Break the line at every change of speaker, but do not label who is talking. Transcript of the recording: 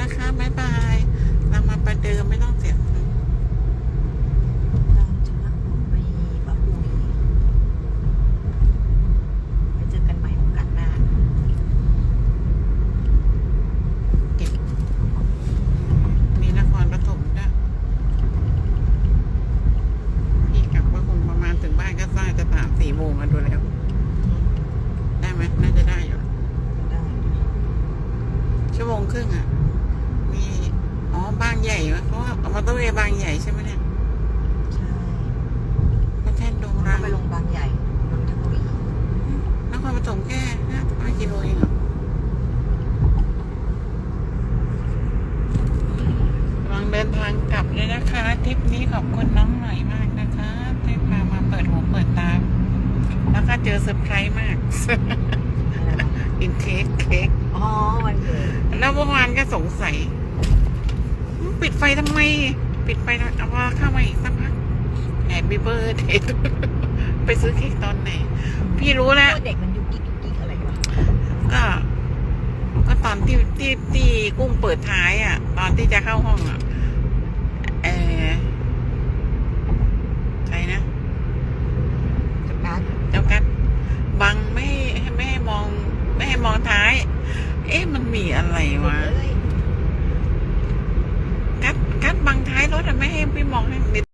นะคะบ๊ายบายเรามาประเดิมไม่ต้องเสีย
กาญจนบุรีปะปุยไว้เจอกันใหม่โอกาสหน้า
มีนครปฐมด้วยพี่กลับว่าคงประมาณถึงบ้านก็น่าจะสามสี่โมงกันดูแล้วได้ไหมน่าจะได้อยู่
ได้
ชั่วโมงครึ่งอะมีอ๋อบาง ใหญ่วะเพราะว่าเอามอเตอร์เวย์บางใหญ่ใช่ไหมเนี่ย
ใช่
พระแท่นดง
ก็
รัง
ไปลงบางใหญ่นนทบุรี
นครปฐมแค่ห้าห้ากิโลเองเหรอระวังเดินทางกลับเลยนะคะ ทริปนี้ขอบคุณน้องหน่อยมากนะคะที่พามาเปิดหูเปิดตา แล้วก็เจอเซอร์ไพรส์มาก
อะไรวะ
กินเค้กเค้ก
อ๋อวันเกิด
แล้วเมื่อวานก็สงสัย ปิดไฟทำไม ปิดไฟทำไมเอาว่าเข้ามาอีกสักพักแอบบีเบอร์เดไปซื้อเค้กตอนไหน พี่รู้แล้ว
เด็กมันยุกยิกยุกยิกอะไรวะ
ก็ก็ตอนที่ที่ที่กุ้งเปิดท้ายอะ ตอนที่จะเข้าห้องอะ เออใครนะ
จักรการ
เจ้ากัดบังไม่ให้ไม่ให้มอง ไม่ให้มองท้าย เอ๊ะมันมีอะไรวะ
เอ้ย
กัดกัดบังท้ายรถอะ ไม่ให้พี่มองให้นิด